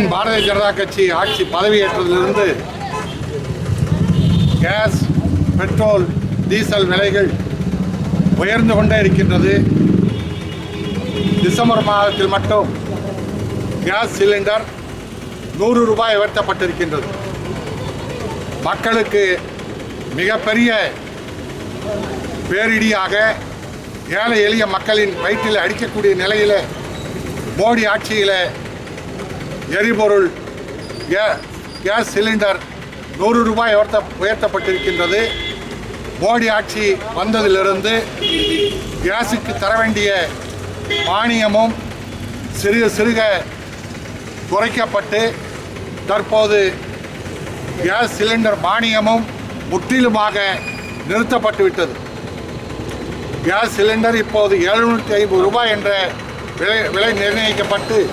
மோடியின் பாரதிய ஜனதா கட்சி ஆட்சி பதவியேற்றதிலிருந்து கேஸ் பெட்ரோல் டீசல் விலைகள் உயர்ந்து கொண்டே இருக்கின்றது. டிசம்பர் மாதத்தில் மட்டும் கேஸ் சிலிண்டர் நூறு ரூபாய் உயர்த்தப்பட்டிருக்கின்றது. மக்களுக்கு மிகப்பெரிய பேரிடியாக ஏழை எளிய மக்களின் வயிற்றில் அடிக்கக்கூடிய நிலையில் மோடி ஆட்சியில் எரிபொருள் கே- கேஸ் சிலிண்டர் நூறு ரூபாய் உயர்த்த உயர்த்தப்பட்டிருக்கின்றது. மோடி ஆட்சி வந்ததிலிருந்து கேஸுக்கு தர வேண்டிய மானியமும் சிறுக சிறுக குறைக்கப்பட்டு தற்போது கேஸ் சிலிண்டர் மானியமும் முற்றிலுமாக நிறுத்தப்பட்டுவிட்டது. கேஸ் சிலிண்டர் இப்போது எழுநூற்றி ஐம்பது ரூபாய் என்ற விலை விலை நிர்ணயிக்கப்பட்டு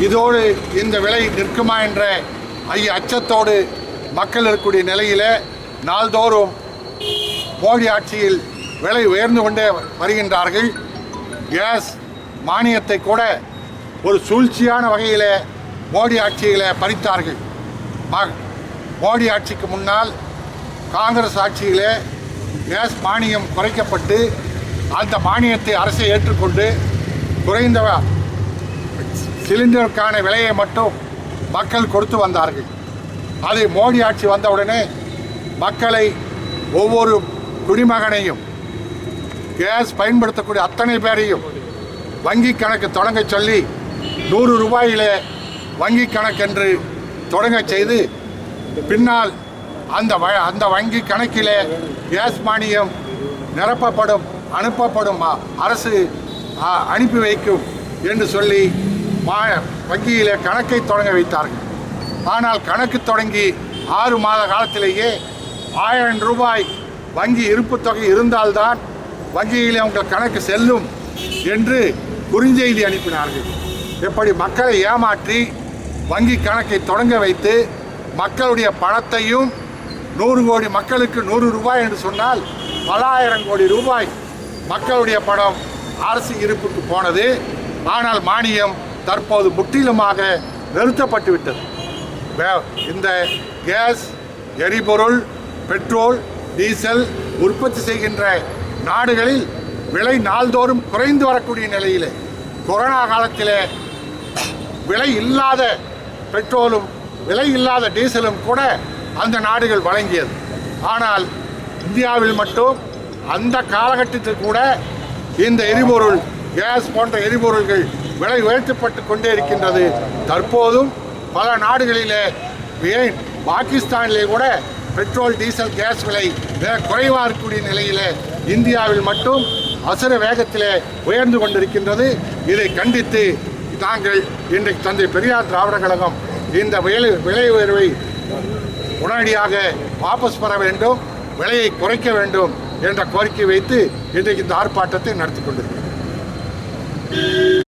இதோடு இந்த விலை நிற்குமா என்ற ஐய அச்சத்தோடு மக்கள் இருக்கக்கூடிய நிலையில் நாள்தோறும் மோடி ஆட்சியில் விலை உயர்ந்து கொண்டே வருகின்றார்கள். கேஸ் மானியத்தை கூட ஒரு சூழ்ச்சியான வகையில் மோடி ஆட்சியில் பறித்தார்கள். ம- மோடி ஆட்சிக்கு முன்னால் காங்கிரஸ் ஆட்சியில் கேஸ் மானியம் குறைக்கப்பட்டு அந்த மானியத்தை அரசை ஏற்றுக்கொண்டு குறைந்த சிலிண்டருக்கான விலையை மட்டும் மக்கள் கொடுத்து வந்தார்கள். அது மோடி ஆட்சி வந்தவுடனே மக்களை ஒவ்வொரு குடிமகனையும் கேஸ் பயன்படுத்தக்கூடிய அத்தனை பேரையும் வங்கி கணக்கு தொடங்க சொல்லி நூறு ரூபாயிலே வங்கி கணக்கென்று தொடங்க செய்து பின்னால் அந்த வ- அந்த வங்கி கணக்கிலே கேஸ் மானியம் நிரப்பப்படும் அனுப்பப்படும் அரசு அனுப்பி வைக்கும் என்று சொல்லி மா வங்கியிலே கணக்கை தொடங்க வைத்தார்கள். ஆனால் கணக்கு தொடங்கி ஆறு மாத காலத்திலேயே ஆயிரம் ரூபாய் வங்கி இருப்பு தொகை இருந்தால்தான் வங்கியிலே உங்கள் கணக்கு செல்லும் என்று குறுஞ்செய்தி அனுப்பினார்கள். இப்படி மக்களை ஏமாற்றி வங்கி கணக்கை தொடங்க வைத்து மக்களுடைய பணத்தையும் நூறு கோடி மக்களுக்கு நூறு ரூபாய் என்று சொன்னால் பலாயிரம் கோடி ரூபாய் மக்களுடைய பணம் அரசு இருப்புக்கு போனது. ஆனால் மானியம் தற்போது முற்றிலுமாக நிறுத்தப்பட்டுவிட்டது வே- இந்த கேஸ் எரிபொருள் பெட்ரோல் டீசல் உற்பத்தி செய்கின்ற நாடுகளில் விலை நாள்தோறும் குறைந்து வரக்கூடிய நிலையிலே கொரோனா காலத்திலே விலை இல்லாத பெட்ரோலும் விலை இல்லாத டீசலும் கூட அந்த நாடுகள் வழங்கியது. ஆனால் இந்தியாவில் மட்டும் அந்த காலகட்டத்தில் கூட இந்த எரிபொருள் கேஸ் போன்ற எரிபொருள்கள் விலை உயர்த்தப்பட்டு கொண்டே இருக்கின்றது. தற்போதும் பல நாடுகளிலே ஏன் பாகிஸ்தானிலே கூட பெட்ரோல் டீசல் கேஸ் விலை மிக குறைவாக இருக்கக்கூடிய நிலையிலே இந்தியாவில் மட்டும் அசுர வேகத்திலே உயர்ந்து கொண்டிருக்கின்றது. இதை கண்டித்து நாங்கள் இன்றைக்கு தந்தை பெரியார் திராவிட கழகம் இந்த விலை விலை உயர்வை உடனடியாக வாபஸ் பெற வேண்டும் விலையை குறைக்க வேண்டும் என்ற கோரிக்கை வைத்து இன்றைக்கு இந்த ஆர்ப்பாட்டத்தை நடத்தி கொண்டிருக்கிறோம்.